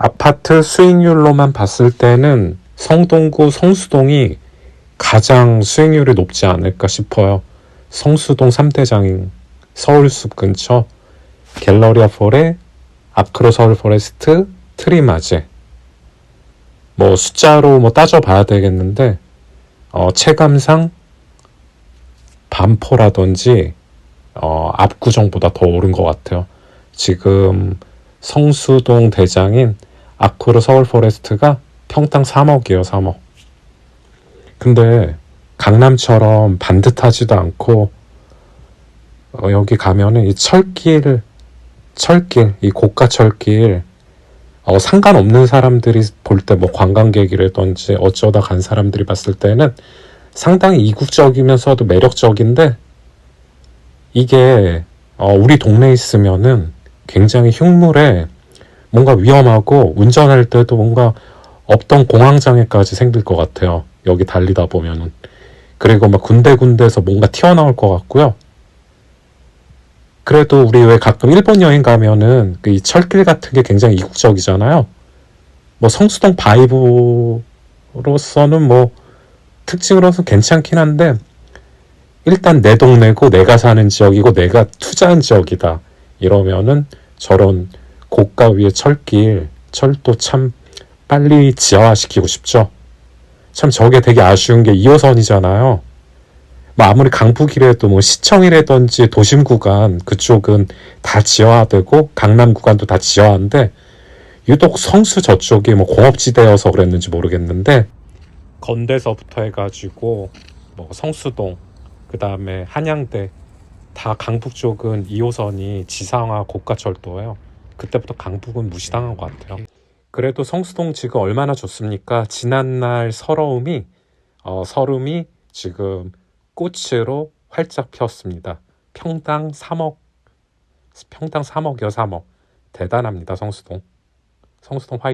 아파트 수익률로만 봤을 때는 성동구 성수동이 가장 수익률이 높지 않을까 싶어요. 성수동 3대장인 서울숲 근처 갤러리아 포레, 아크로 서울 포레스트, 트리마제. 뭐 숫자로 뭐 따져봐야 되겠는데 어, 체감상 반포라든지 어, 압구정보다 더 오른 것 같아요. 지금 성수동 대장인 아크로 서울 포레스트가 평당 3억이에요, 3억. 근데 강남처럼 반듯하지도 않고 어, 여기 가면은 이 철길, 철길, 이 고가 철길 어, 상관없는 사람들이 볼 때 뭐 관광객이라든지 어쩌다 간 사람들이 봤을 때는 상당히 이국적이면서도 매력적인데 이게 어, 우리 동네에 있으면은 굉장히 흉물에 뭔가 위험하고 운전할 때도 뭔가 없던 공황장애까지 생길 것 같아요. 여기 달리다 보면은. 그리고 막 군데군데서 뭔가 튀어나올 것 같고요. 그래도 우리 왜 가끔 일본 여행 가면은 그 이 철길 같은 게 굉장히 이국적이잖아요. 뭐 성수동 바이브로서는 뭐 특징으로서 괜찮긴 한데 일단 내 동네고 내가 사는 지역이고 내가 투자한 지역이다. 이러면은 저런 고가 위의 철길, 철도 참 빨리 지하화시키고 싶죠. 참 저게 되게 아쉬운 게 2호선이잖아요. 뭐 아무리 강북이라도 뭐 시청이라든지 도심 구간 그쪽은 다 지하화되고 강남 구간도 다 지하화인데 유독 성수 저쪽이 뭐 공업지대여서 그랬는지 모르겠는데 건대서부터 해가지고 뭐 성수동 그 다음에 한양대 다 강북 쪽은 2호선이 지상화 고가철도예요. 그때부터 강북은 무시당한 것 같아요. 그래도 성수동 지금 얼마나 좋습니까? 지난날 서러움이 어, 서름이 지금 꽃으로 활짝 피었습니다. 평당 3억 평당 3억이요 3억 대단합니다 성수동 성수동 화이